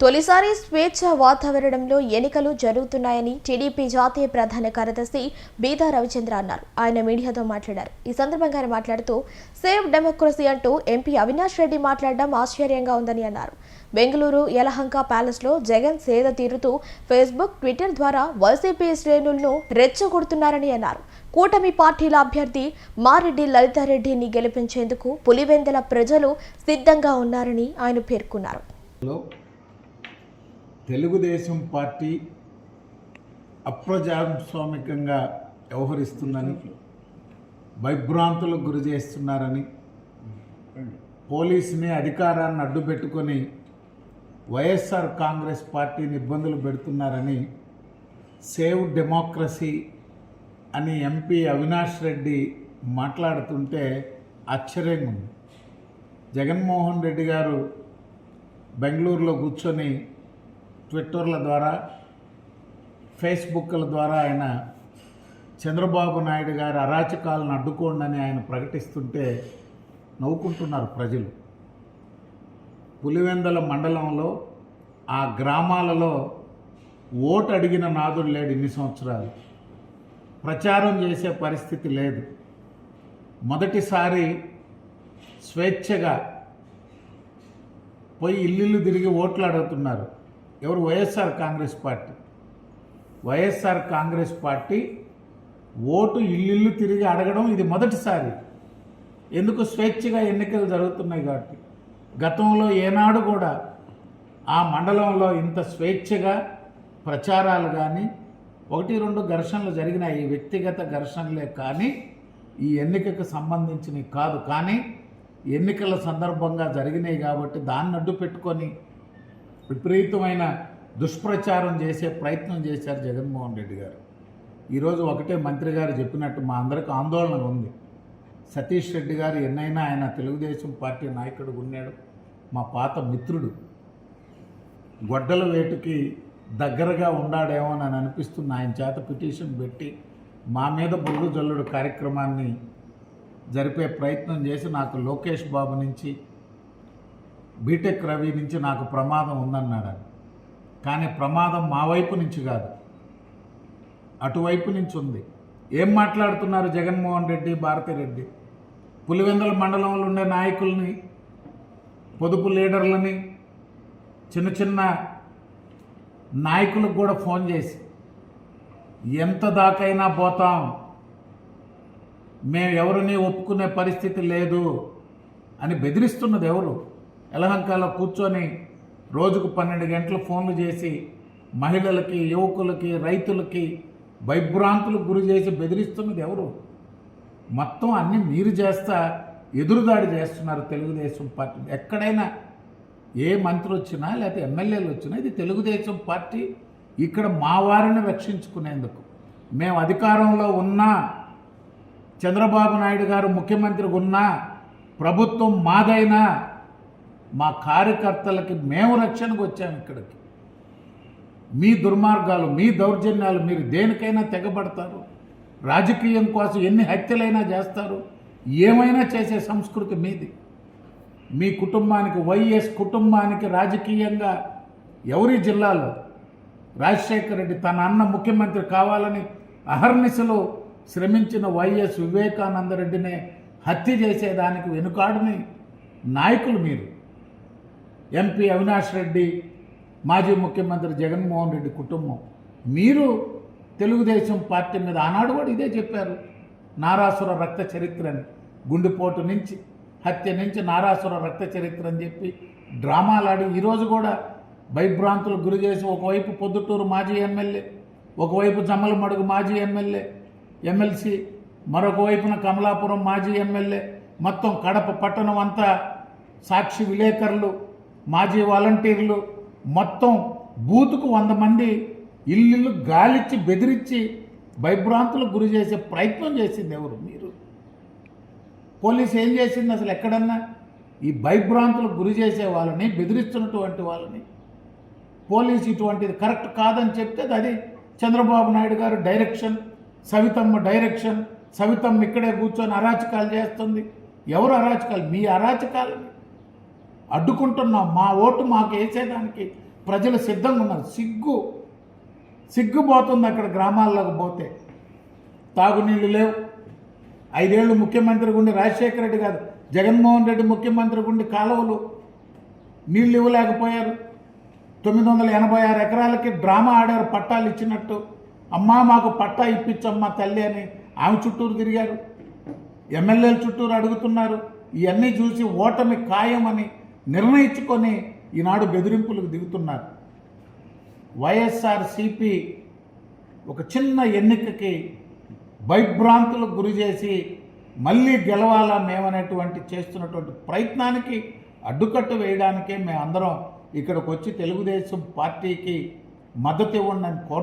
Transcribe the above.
తొలిసారి స్వేచ్ఛ వాతావరణంలో ఎన్నికలు జరుగుతున్నాయని టీడీపీ జాతీయ ప్రధాన కార్యదర్శి బీదా రవిచంద్ర అన్నారు. ఆయన మీడియాతో మాట్లాడారు. ఈ సందర్భంగా ఆయన మాట్లాడుతూ సేవ్ డెమోక్రసీ అంటూ ఎంపీ అవినాష్ రెడ్డి మాట్లాడడం ఆశ్చర్యంగా ఉందని అన్నారు. బెంగళూరు యలహంక ప్యాలెస్లో జగన్ సేద తీరుతూ ఫేస్బుక్ ట్విట్టర్ ద్వారా వైసీపీ శ్రేణులను రెచ్చగొడుతున్నారని అన్నారు. కూటమి పార్టీల అభ్యర్థి మారెడ్డి లలితారెడ్డిని గెలిపించేందుకు పులివెందల ప్రజలు సిద్ధంగా ఉన్నారని ఆయన పేర్కొన్నారు. తెలుగుదేశం పార్టీ అప్రజాస్వామికంగా వ్యవహరిస్తుందని భయభ్రాంతులకు గురి చేస్తున్నారని పోలీసుని అధికారాన్ని అడ్డుపెట్టుకొని వైఎస్ఆర్ కాంగ్రెస్ పార్టీని ఇబ్బందులు పెడుతున్నారని సేవ్ డెమోక్రసీ అని ఎంపీ అవినాష్ రెడ్డి మాట్లాడుతుంటే ఆశ్చర్యంగా ఉంది. జగన్మోహన్ రెడ్డి గారు బెంగళూరులో కూర్చొని ట్విట్టర్ల ద్వారా ఫేస్బుక్ల ద్వారా ఆయన చంద్రబాబు నాయుడు గారి అరాచకాలను అడ్డుకోండి ఆయన ప్రకటిస్తుంటే నవ్వుకుంటున్నారు ప్రజలు. పులివెందల మండలంలో ఆ గ్రామాలలో ఓటు అడిగిన నాదుడు లేడు ఇన్ని సంవత్సరాలు. ప్రచారం చేసే పరిస్థితి లేదు. మొదటిసారి స్వేచ్ఛగా పోయి ఇల్లు తిరిగి ఓట్లు అడుగుతున్నారు. ఎవరు YSR Congress party? YSR Congress party vote ఇల్లు తిరిగి అడగడం ఇది మొదటిసారి. ఎందుకు స్వేచ్ఛగా ఎన్నికలు జరుగుతున్నాయి కాబట్టి? గతంలో ఏనాడు కూడా ఆ మండలంలో ఇంత స్వేచ్ఛగా ప్రచారాలు కానీ ఒకటి రెండు ఘర్షణలు జరిగినాయి. ఈ వ్యక్తిగత ఘర్షణలే కానీ ఈ ఎన్నికకు సంబంధించినవి కాదు. కానీ ఎన్నికల సందర్భంగా జరిగినాయి కాబట్టి దాన్ని అడ్డు పెట్టుకొని విపరీతమైన దుష్ప్రచారం చేసే ప్రయత్నం చేశారు జగన్మోహన్ రెడ్డి గారు. ఈరోజు ఒకటే మంత్రి గారు చెప్పినట్టు మా అందరికి ఆందోళన ఉంది. సతీష్ రెడ్డి గారు ఎన్నైనా ఆయన తెలుగుదేశం పార్టీ నాయకుడు ఉన్నాడు. మా పాత మిత్రుడు. గొడ్డల వేటుకి దగ్గరగా ఉన్నాడేమో అని అనిపిస్తుంది. ఆయన చేత పిటిషన్ పెట్టి మా మీద బొగ్గు జల్లుడు కార్యక్రమాన్ని జరిపే ప్రయత్నం చేసి నాకు లోకేష్ బాబు నుంచి బీటెక్ రవి నుంచి నాకు ప్రమాదం ఉందన్నాడు కానీ ప్రమాదం మా వైపు నుంచి కాదు. అటువైపు నుంచి ఉంది. ఏం మాట్లాడుతున్నారు జగన్మోహన్ రెడ్డి భారతిరెడ్డి పులివెందుల మండలంలో ఉండే నాయకుల్ని పొదుపు లీడర్లని చిన్న చిన్న నాయకులకు కూడా ఫోన్ చేసి ఎంత దాకైనా పోతాం. మేము ఎవరిని ఒప్పుకునే పరిస్థితి లేదు అని బెదిరిస్తున్నది ఎవరు? ఎలహంకాలో కూర్చొని రోజుకు పన్నెండు గంటలు ఫోన్లు చేసి మహిళలకి యువకులకి రైతులకి భయభ్రాంతులకు గురి చేసి బెదిరిస్తున్నది ఎవరు? మొత్తం అన్నీ మీరు చేస్తా ఎదురుదాడి చేస్తున్నారు తెలుగుదేశం పార్టీ. ఎక్కడైనా ఏ మంత్రి వచ్చినా లేకపోతే ఎమ్మెల్యేలు వచ్చినా ఇది తెలుగుదేశం పార్టీ ఇక్కడ మా వారిని రక్షించుకునేందుకు. మేము అధికారంలో ఉన్నా చంద్రబాబు నాయుడు గారు ముఖ్యమంత్రిగా ఉన్నా ప్రభుత్వం మాదైనా మా కార్యకర్తలకి మేము రక్షణకు వచ్చాము ఇక్కడికి. మీ దుర్మార్గాలు మీ దౌర్జన్యాలు మీరు దేనికైనా తెగబడతారు. రాజకీయం కోసం ఎన్ని హత్యలైనా చేస్తారు. ఏమైనా చేసే సంస్కృతి మీది. మీ కుటుంబానికి వైఎస్ కుటుంబానికి రాజకీయంగా ఎవరి జిల్లాలో రాజశేఖర రెడ్డి తన అన్న ముఖ్యమంత్రి కావాలని అహర్నిశలో శ్రమించిన వైఎస్ వివేకానందరెడ్డినే హత్య చేసేదానికి వెనుకాడని నాయకులు మీరు. ఎంపీ అవినాష్ రెడ్డి మాజీ ముఖ్యమంత్రి జగన్మోహన్ రెడ్డి కుటుంబం. మీరు తెలుగుదేశం పార్టీ మీద ఆనాడు కూడా ఇదే చెప్పారు. నారాసుర రక్త చరిత్రని గుండెపోటు నుంచి హత్య నుంచి నారాసుర రక్త చరిత్ర అని చెప్పి డ్రామాలాడి ఈరోజు కూడా భయభ్రాంతులు గురి చేసి ఒకవైపు పొద్దుటూరు మాజీ ఎమ్మెల్యే ఒకవైపు జమ్మలమడుగు మాజీ ఎమ్మెల్యే ఎమ్మెల్సీ మరొక వైపున కమలాపురం మాజీ ఎమ్మెల్యే మొత్తం కడప పట్టణం అంతా సాక్షి విలేకరులు మాజీ వాలంటీర్లు మొత్తం బూతుకు వంద మంది ఇల్లు గాలిచ్చి బెదిరించి భయభ్రాంతులకు గురి చేసే ప్రయత్నం చేసింది ఎవరు? మీరు. పోలీస్ ఏం చేసింది అసలు ఎక్కడన్నా? ఈ భయభ్రాంతులకు గురి చేసే వాళ్ళని బెదిరిస్తున్నటువంటి వాళ్ళని. పోలీస్ ఇటువంటిది కరెక్ట్ కాదని చెప్తే అది చంద్రబాబు నాయుడు గారు డైరెక్షన్ సవితమ్మ డైరెక్షన్ సవితమ్మ ఇక్కడే కూర్చొని అరాచకాలు చేస్తుంది. ఎవరు అరాచకాలు? మీ అరాచకాలని. అడ్డుకుంటున్నాం. మా ఓటు మాకు వేసేదానికి ప్రజలు సిద్ధంగా ఉన్నారు. సిగ్గు సిగ్గుపోతుంది అక్కడ గ్రామాల్లోకి పోతే. తాగునీళ్ళు లేవు. ఐదేళ్ళు ముఖ్యమంత్రి గుండి రాజశేఖర రెడ్డి కాదు జగన్మోహన్ రెడ్డి ముఖ్యమంత్రి గుండి కాలువలు నీళ్ళు ఇవ్వలేకపోయారు. తొమ్మిది వందల ఎనభై ఆరు ఎకరాలకి డ్రామా ఆడారు పట్టాలు ఇచ్చినట్టు. అమ్మా మాకు పట్టా ఇప్పించమ్మా తల్లి అని ఆమె చుట్టూరు తిరిగారు. ఎమ్మెల్యేల చుట్టూరు అడుగుతున్నారు. ఇవన్నీ చూసి ఓటమి ఖాయమని నిర్ణయించుకొని ఈనాడు బెదిరింపులకు దిగుతున్నారు. వైఎస్ఆర్సిపి ఒక చిన్న ఎన్నికకి భయభ్రాంతులకు గురి చేసి మళ్ళీ గెలవాలా మేమనేటువంటి చేస్తున్నటువంటి ప్రయత్నానికి అడ్డుకట్టు వేయడానికే మేమందరం ఇక్కడికి వచ్చి తెలుగుదేశం పార్టీకి మద్దతు ఇవ్వండి అని కోరు